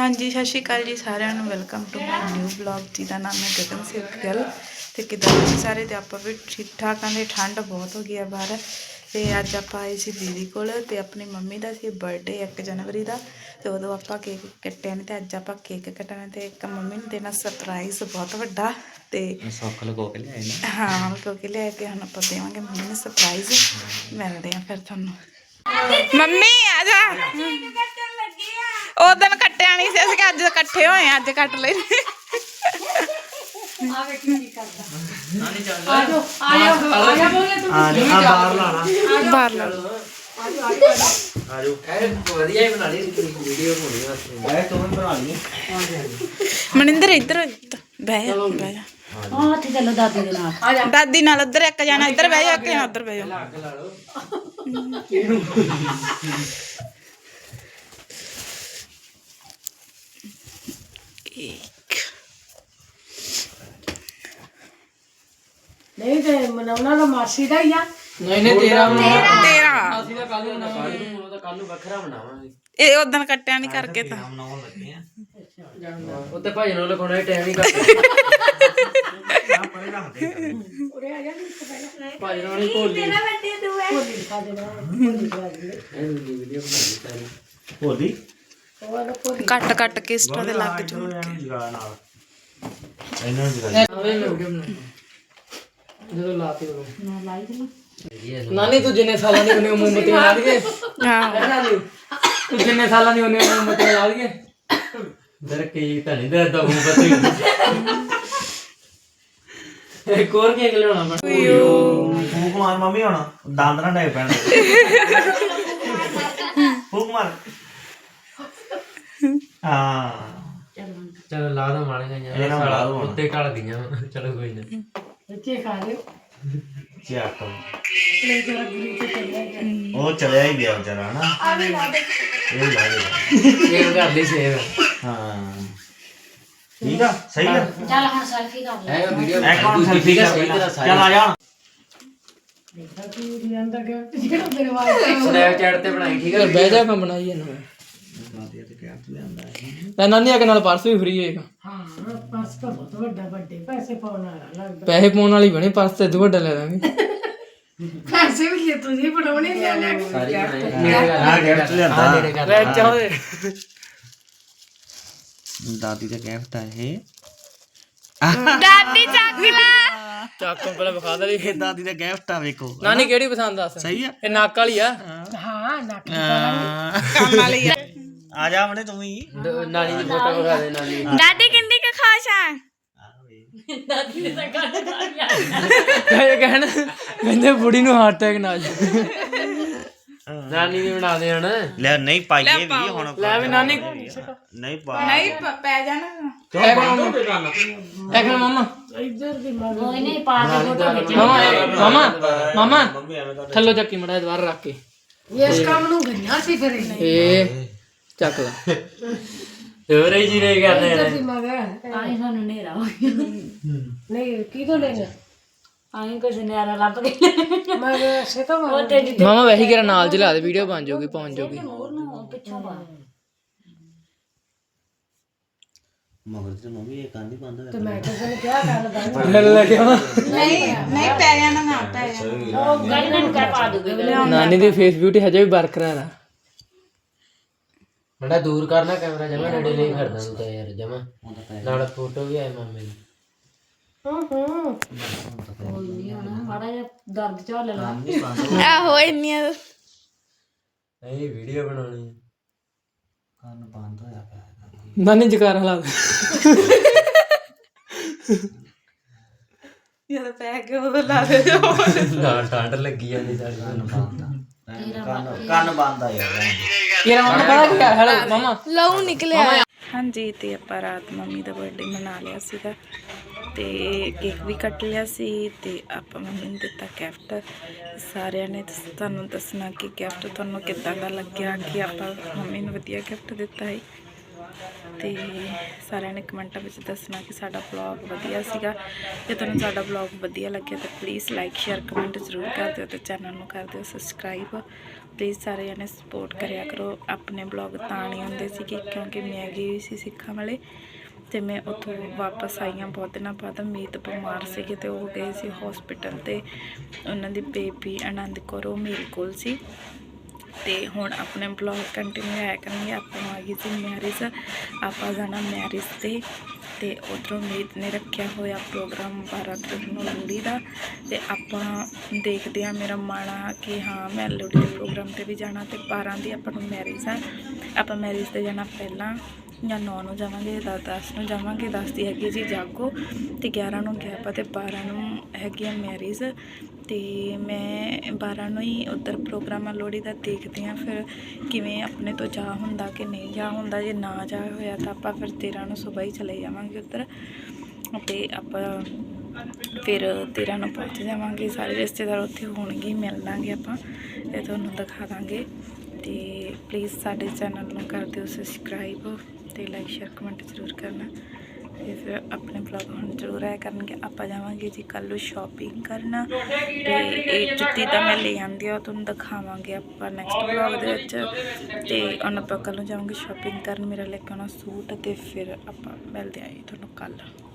ਹਾਂਜੀ, ਸਤਿ ਸ਼੍ਰੀ ਅਕਾਲ ਜੀ ਸਾਰਿਆਂ ਨੂੰ। Welcome to my new blog ਜਿਹਦਾ ਨਾਮ ਹੈ ਗਗਨ ਸਿੱਖਲ। ਤੇ ਕਿਦਾਂ ਤੁਸੀਂ ਸਾਰੇ? ਤੇ ਆਪਾਂ ਵੀ ਠੀਕ ਠਾਕ ਆਂ ਠੰਡ ਬਹੁਤ ਹੋ ਗਈ ਆ ਬਾਹਰ। ਤੇ ਅੱਜ ਆਪਾਂ ਆਏ ਸੀ ਦੀਦੀ ਕੋਲ ਤੇ ਆਪਣੀ ਮੰਮੀ ਦਾ ਸੀ ਬਰਥਡੇ 1 ਜਨਵਰੀ ਦਾ ਤੇ ਉਦੋਂ ਆਪਾਂ ਕੇਕ ਕੱਟਿਆ ਨੇ ਤੇ ਅੱਜ ਆਪਾਂ ਕੇਕ ਕੱਟਣਾ ਤੇ ਇੱਕ ਮੰਮੀ ਨੂੰ ਦੇਣਾ ਸਰਪ੍ਰਾਈਜ਼ ਬਹੁਤ ਵੱਡਾ ਤੇ ਸੌਖ ਲਗੋ ਕੇ ਲਿਆਏ ਨਾ। ਹਾਂ ਕਿਉਂਕਿ ਲੈ ਕੇ ਹੁਣ ਆਪਾਂ ਦੇਵਾਂਗੇ ਮੰਮੀ ਨੂੰ ਸਰਪ੍ਰਾਈਜ਼ ਮਿਲਦੇ ਆ ਫਿਰ ਤੁਹਾਨੂੰ। ਮੰਮੀ ਆ ਜਾ। ਉਹ ਦਿਨ ਕੱਟਿਆ ਨਹੀਂ ਸੀ ਅਸੀਂ ਅੱਜ ਇਕੱਠੇ ਹੋਏ ਆ ਅੱਜ ਕੱਟ ਲੈ ਬਾਹਰ ਲਾ ਲਓ। ਵਧੀਆ ਹੀ ਬਣਾ ਲਈ ਵੀਡੀਓ ਹੋਣੀ ਵਾਸਤੇ ਮੈਂ ਤੂੰ ਬਣਾ ਲਈ। ਮਨਿੰਦਰ ਇੱਧਰ ਬਹਿ ਜਾ ਬਹਿ ਜਾ। ਹਾਂ ਚੱਲੋ ਦਾਦੀ ਦੇ ਨਾਲ। ਦਾਦੀ ਨਾਲ ਉੱਧਰ ਇੱਕ ਜਾਣਾ ਇੱਧਰ ਬਹਿ ਜਾ ਇੱਕ ਜਾਣਾ ਉੱਧਰ ਬਹਿ ਜਾ। ਲਾ ਲਓ। ਨਹੀਂ ਤੇ ਮਨਾਉਣਾ ਤਾਂ ਮਾਸੀ ਦਾ ਹੀ ਆ। ਨਹੀਂ ਨਹੀਂ ਤੇਰਾ ਤੇਰਾ। ਅਸੀਂ ਤਾਂ ਕੱਲ ਨੂੰ ਬਣਾਵਾਂਗੇ। ਉਹ ਤਾਂ ਕੱਲ ਨੂੰ ਵੱਖਰਾ ਬਣਾਵਾਂਗੇ। ਇਹ ਉਦੋਂ ਕੱਟਿਆ ਨਹੀਂ ਕਰਕੇ ਤਾਂ। ਬਣਾਉਣ ਲੱਗੇ ਆ। ਉੱਤੇ ਭਾਈ ਨੂੰ ਲਗਾਉਣਾ ਟਾਈਮ ਹੀ ਘੱਟ ਭਾਈ ਨੂੰ ਨਹੀਂ ਭੋਲੀ। ਲਿਖਾ ਦੇਣਾ ਵੀਡੀਓ ਬਣਾ ਲਈ ਸਾਰੀ। ਹੋਲੀ ਕੱਟ ਕੱਟ ਕੇ ਇੰਸਟਾ ਤੇ ਲੱਗ ਜੂ ਜਗਾ ਨਾਲ। ਇਹਨਾਂ ਨੂੰ ਜਗਾ ਆਵੇ ਮੈਂ ਵੀਡੀਓ ਬਣਾ ਜਦੋਂ ਲਾਤੀ ਉਹ ਨਾ ਲਾਈ ਦੇ ਨਾਨੀ ਤੂੰ ਜਿੰਨੇ ਸਾਲਾਂ ਦੀ ਉਹਨੇ ਮੋਮਬਤੀਆਂ ਲਾ ਦਈਏ ਹਾਂ। ਨਾਨੀ ਤੂੰ ਜਿੰਨੇ ਸਾਲਾਂ ਦੀ ਉਹਨੇ ਮੋਮਬਤੀਆਂ ਲਾ ਦਈਏ ਦਰ ਕੀ ਤਾਂ ਨਹੀਂ ਦਰਦਾ ਮੋਮਬਤੀ ਇੱਕ ਹੋਰ ਕੇਕ ਲਿਆਉਣਾ ਮੈਂ ਫੂਕ ਮਾਰ ਮੰਮੀ ਹੁਣ ਦੰਦ ਨਾ ਡੇ ਪੈਣ। ਫੂਕ ਮਾਰ ਹਾਂ। ਚਲੋ ਲਾ ਦੋ। ਉੱਤੇ ਘੜ ਗਈਆਂ ਚਲੋ ਕੋਈ ਨਾ। ਬੱਚੇ ਖਾ ਲਿਓ। ਲੈ ਜਰਾ ਗੁਰੀ ਤੇ ਚੱਲਿਆ ਗਿਆ। ਉਹ ਚਲਿਆ ਹੀ ਗਿਆ ਵਿਚਾਰਾ ਹਨਾ। ਇਹ ਲਾ ਦੇ। ਸੇਵ ਕਰ ਲਈ ਸੇਵ ਹਾਂ। ਠੀਕ ਆ? ਸਹੀ ਆ? ਚੱਲ ਹੁਣ ਸੈਲਫੀ ਕਰ ਲੈ। ਹੈ ਵੀਡੀਓ ਇੱਕ ਹੁਣ ਸੈਲਫੀ ਕਰ ਪਹਿਲਾਂ। ਚੱਲ ਆ ਜਾ। ਹੁਣ। ਦੇਖਾ ਕੀ ਦੀ ਅੰਦਰ ਗਿਆ ਜਿਹੜਾ ਤੇਰੇ ਵਾਸਤੇ ਸਨੈਪਚੈਟ ਤੇ ਬਣਾਈ ਠੀਕ ਹੈ ਬਹਿ ਜਾ ਮੈਂ ਬਣਾਈ ਜਾਂਦਾ ਤਾਂ ਨਾਨੀ ਆ ਕੇ ਨਾਲ ਪਰਸ ਵੀ ਫ੍ਰੀ ਹੋਏਗਾ। ਹਾਂ। ਪਾਸ ਤਾਂ ਬਹੁਤ ਵੱਡਾ ਵੱਡੇ ਪੈਸੇ ਪਾਉਣ ਵਾਲਾ ਲੱਗਦਾ। ਪੈਸੇ ਪਾਉਣ ਵਾਲੀ ਬਣੀ ਪਰਸ ਤੇ ਦੂ ਵੱਡਾ ਲੈ ਦਾਂਗੇ ਪੈਸੇ ਵੀ ਜੇ ਤੁਸੀਂ ਬਣਾਉਣੇ ਲੈ ਲੈ ਸਾਰੀ ਆ ਗਿਫਟ ਲਿਆਂਦਾ। ਦਾਦੀ ਦਾ ਗਿਫਟ ਆ ਇਹ। ਦਾਦੀ ਚੱਕ ਲਾ। ਚਾਕੂ ਪਹਿਲਾਂ ਵਿਖਾ ਦੇ। ਇਹ ਦਾਦੀ ਦਾ ਗਿਫਟ ਆ ਵੇਖੋ। ਨਾਨੀ ਕਿਹੜੀ ਪਸੰਦ ਦੱਸ ਸਹੀ ਆ। ਇਹ ਨੱਕ ਵਾਲੀ ਆ। ਹਾਂ ਨੱਕ ਕੰਮ ਵਾਲੀ ਆ। ਆ ਜਾ ਮਨੇ ਤੂੰ ਵੀ। ਨਾਨੀ ਦੀ ਫੋਟੋ ਵਿਖਾ ਦੇ ਨਾਨੀ ਦਾਦੀ ਕਿੰਦੀ ਕ ਖਾਸ ਆ ਇਹ ਕਹਿਣ ਕਹਿੰਦੇ ਬੁੜੀ ਨੂੰ ਹਾਰਟ ਅਟੈਕ ਨਾ ਆ ਨਾਨੀ ਦੀ ਬਣਾ ਦੇ ਹਣ। ਲੈ ਨਹੀਂ ਪਾਈਏ ਵੀ ਹੁਣ ਲੈ ਵੀ ਨਾਨੀ ਨਹੀਂ ਪਾ। ਨਹੀਂ ਪ- ਪੈ ਜਾਣਾ। ਇੱਕ ਮਿੰਟ ਮਮਾ ਇੱਧਰ ਦੀ ਮਗਰ ਕੋਈ ਨਹੀਂ ਪਾ ਦੇ ਫੋਟੋ ਵਿੱਚ ਮਮਾ ਮਮਾ ਮਮਾ ਥੱਲੇ ਚੱਕੀ ਮੜਾ ਦੁਬਾਰਾ ਰੱਖ ਕੇ। ਇਸ ਕੰਮ ਨੂੰ ਗਈਆਂ ਸੀ ਫਿਰ। ਇਹ ਚੱਕ ਲੈ। ਹੋਰ ਹੀ ਜੀ ਨਹੀਂ ਕਰਦੇ ਦੀ ਮਗਰ। ਆਈ ਸਾਨੂੰ ਨੇਰਾ ਹੋ ਗਿਆ। ਨਹੀਂ ਕੀ ਤੋਂ ਲੈਣਾ? ਆਈ ਕੁਛ ਨੇਰਾ ਲੱਭ ਕੇ ਮਗਰ ਸੇ ਤਾਂ ਉਹ ਤੇ ਮਾਮਾ ਵੈਸੇ ਕਿਹੜਾ ਨਾਲ ਜਲਾ ਦੇ ਵੀਡੀਓ ਬਣ ਜਾਊਗੀ ਪਹੁੰਚ ਜਾਊਗੀ। ਪਿੱਛੋਂ ਪਾ ਮਗਰ ਤੇ ਮੰਮੀ ਇਹ ਕੰਨ ਬੰਦ ਤੇ ਮੈਂ ਕਿਸੇ ਨੂੰ ਕਿਹਾ ਗੱਲ ਲੈ ਲੈ। ਨਹੀਂ ਨਹੀਂ ਪੈ ਜਾਣਾ ਨਾ ਪੈ ਜਾਣਾ ਉਹ ਗੱਲ ਨੂੰ ਕਹਿ ਪਾ ਦੂਗੇ। ਨਾਨੀ ਦੀ ਫੇਸ ਬਿਊਟੀ ਹਜੇ ਵੀ ਬਰਕਰਾਰ ਆ। ਬੜਾ ਦੂਰ ਕਰਨਾ ਕੈਮਰਾ ਜਮਾ ਨੇੜੇ ਨਹੀਂ ਕਰਦਾ ਤੂੰ ਤਾਂ ਯਾਰ ਜਮਾ। ਨਾਲ ਫੋਟੋ ਵੀ ਆਏ ਮਾਮੇ ਦੀ। ਹੂੰ ਹੂੰ ਕੋਈ ਨਹੀਂ ਹੁਣ ਮਾੜਾ ਜਿਹਾ ਦਰਦ ਝੱਲ ਲਾ ਆਹੋ ਇੰਨੀਆਂ ਨਹੀਂ ਵੀਡੀਓ ਬਣਾਉਣੀ ਹੈ ਕੰਨ ਬੰਦ ਹੋਇਆ ਪਿਆ ਨਾਨੀ ਜਕਾਰਾ ਲਾ ਦੇ ਜਦ ਪੈ ਕੇ ਉਦੋਂ ਲਾ ਦੇ। ਨਾਲ ਠੰਡ ਲੱਗੀ ਜਾਂਦੀ ਸਾਡੀ ਕੰਨ ਕੰਨ ਬੰਦ ਆ ਯਾਰ। ਯਾਰ ਮਾਮਾ ਪਤਾ ਕੀ ਹੈ ਹੈਲੋ ਮਾਮਾ। ਲਹੂ ਨਿਕਲਿਆ। ਹਾਂਜੀ ਤੇ ਆਪਾਂ ਰਾਤ ਮੰਮੀ ਦਾ ਬਰਥਡੇ ਮਨਾ ਲਿਆ ਸੀਗਾ। ਤੇ ਕੇਕ ਵੀ ਕੱਟ ਲਿਆ ਸੀ ਤੇ ਆਪਾਂ ਮੰਮੀ ਨੂੰ ਦਿੱਤਾ ਗਿਫਟ ਸਾਰਿਆਂ ਨੇ ਦੱਸ- ਤੁਹਾਨੂੰ ਦੱਸਣਾ ਕਿ ਗਿਫਟ ਤੁਹਾਨੂੰ ਕਿੱਦਾਂ ਦਾ ਲੱਗਿਆ ਕਿ ਆਪਾਂ ਮੰਮੀ ਨੂੰ ਵਧੀਆ ਗਿਫਟ ਦਿੱਤਾ ਹੈ ਤੇ ਸਾਰਿਆਂ ਨੇ ਕਮੈਂਟਾਂ ਵਿੱਚ ਦੱਸਣਾ ਕਿ ਸਾਡਾ ਵਲੌਗ ਵਧੀਆ ਸੀਗਾ। ਜੇ ਤੁਹਾਨੂੰ ਸਾਡਾ ਵਲੌਗ ਵਧੀਆ ਲੱਗਿਆ ਤਾਂ ਪਲੀਜ਼ ਲਾਈਕ ਸ਼ੇਅਰ ਕਮੈਂਟ ਜ਼ਰੂਰ ਕਰ ਦਿਓ ਤੇ ਚੈਨਲ ਨੂੰ ਕਰ ਦਿਓ ਸਬਸਕ੍ਰਾਈਬ ਪਲੀਜ਼ ਸਾਰੇ ਜਣੇ ਸਪੋਰਟ ਕਰਿਆ ਕਰੋ। ਆਪਣੇ ਵਲੌਗ ਤਾਂ ਨਹੀਂ ਹੁੰਦੇ ਸੀਗੇ ਕਿਉਂਕਿ ਮੈਂ ਗਈ ਹੋਈ ਸੀ ਸਿੱਖਾਂ ਵਾਲੇ ਤੇ ਮੈਂ ਉੱਥੋਂ ਵਾਪਸ ਆਈ ਹਾਂ ਬਹੁਤ ਦਿਨਾਂ ਬਾਅਦ। ਮੀਤ ਬਿਮਾਰ ਸੀਗੇ ਤੇ ਉਹ ਗਏ ਸੀ ਹਸਪੀਟਲ ਤੇ। ਉਹਨਾਂ ਦੀ ਬੇਬੀ ਆਨੰਦ ਕੌਰ, ਉਹ ਮੇਰੇ ਕੋਲ ਸੀ। ਤੇ ਹੁਣ ਆਪਣੇ ਬਲੌਗ ਕੰਟੀਨਿਊ ਹੈ ਕਰਨਗੇ ਆਪਾਂ ਨੂੰ ਆ ਗਈ ਸੀ ਮੈਰਿਜ ਆਪਾਂ ਜਾਣਾ ਮੈਰਿਜ ਤੇ ਤੇ ਉਧਰੋਂ ਮੀਤ ਨੇ ਰੱਖਿਆ ਹੋਇਆ ਪ੍ਰੋਗਰਾਮ 12 ਤਰੀਕ ਨੂੰ ਲੋਹੜੀ ਦਾ, ਤੇ ਆਪਾਂ ਦੇਖਦੇ ਆ ਮੇਰਾ ਮਨ ਆ ਕਿ ਹਾਂ, ਮੈਂ ਲੋਹੜੀ ਦੇ ਪ੍ਰੋਗਰਾਮ ਤੇ ਵੀ ਜਾਣਾ ਤੇ 12 ਦੀ ਆਪਾਂ ਨੂੰ ਮੈਰਿਜ ਆ, ਆਪਾਂ ਮੈਰਿਜ ਤੇ ਜਾਣਾ ਪਹਿਲਾਂ। ਜਾਂ 9 ਨੂੰ ਜਾਵਾਂਗੇ ਜਾਂ 10 ਨੂੰ ਜਾਵਾਂਗੇ 10 ਦੀ ਹੈਗੀ ਜੀ ਜਾਗੋ ਤੇ 11 ਨੂੰ ਗਿਆ ਤੇ 12 ਨੂੰ ਹੈਗੀ ਆ ਮੈਰਿਜ ਤੇ ਮੈਂ 12 ਨੂੰ ਹੀ ਉਧਰ ਪ੍ਰੋਗਰਾਮ ਆ ਲੋਹੜੀ ਦਾ ਦੇਖਦੇ ਆ ਫਿਰ ਕਿਵੇਂ ਆਪਣੇ ਤੋਂ ਜਾ ਹੁੰਦਾ ਕਿ ਨਹੀਂ ਜਾ ਹੁੰਦਾ, ਜੇ ਨਾ ਜਾ ਹੋਇਆ ਤਾਂ ਆਪਾਂ ਫਿਰ 13 ਨੂੰ ਸਵੇਰ ਹੀ ਚਲੇ ਜਾਵਾਂਗੇ ਉਧਰ ਤੇ ਆਪਾਂ ਫਿਰ 13 ਨੂੰ ਪਹੁੰਚ ਜਾਵਾਂਗੇ, ਸਾਰੇ ਰਿਸ਼ਤੇਦਾਰ ਉੱਥੇ ਹੋਣਗੇ ਮਿਲ ਲਾਂਗੇ ਆਪਾਂ ਤੇ ਤੁਹਾਨੂੰ ਦਿਖਾ ਦਾਂਗੇ ਤੇ ਪਲੀਜ਼ ਸਾਡੇ ਚੈਨਲ ਨੂੰ ਕਰ ਦਿਓ ਸਬਸਕ੍ਰਾਈਬ ਤੇ ਲਾਈਕ ਸ਼ੇਅਰ ਕਮੈਂਟ ਜ਼ਰੂਰ ਕਰਨਾ। ਤੇ ਫਿਰ ਆਪਣੇ ਬਲੌਗ ਹੁਣ ਜ਼ਰੂਰ ਆਇਆ ਕਰਨਗੇ। ਆਪਾਂ ਜਾਵਾਂਗੇ ਜੀ ਕੱਲ੍ਹ ਨੂੰ ਸ਼ਾਪਿੰਗ ਕਰਨ। ਤੇ ਇਹ ਜੁੱਤੀ ਤਾਂ ਮੈਂ ਲੈ ਆਂਦੀ ਆ, ਉਹ ਤੁਹਾਨੂੰ ਦਿਖਾਵਾਂਗੇ ਆਪਾਂ ਨੈਕਸਟ ਬਲੌਗ ਦੇ ਵਿੱਚ। ਤੇ ਹੁਣ ਆਪਾਂ ਕੱਲ੍ਹ ਨੂੰ ਜਾਵਾਂਗੇ ਸ਼ਾਪਿੰਗ ਕਰਨ। ਮੇਰਾ ਲੈ ਕੇ ਆਉਣਾ ਸੂਟ ਤੇ ਫਿਰ ਆਪਾਂ ਮਿਲਦੇ ਆਂ ਜੀ ਤੁਹਾਨੂੰ ਕੱਲ੍ਹ।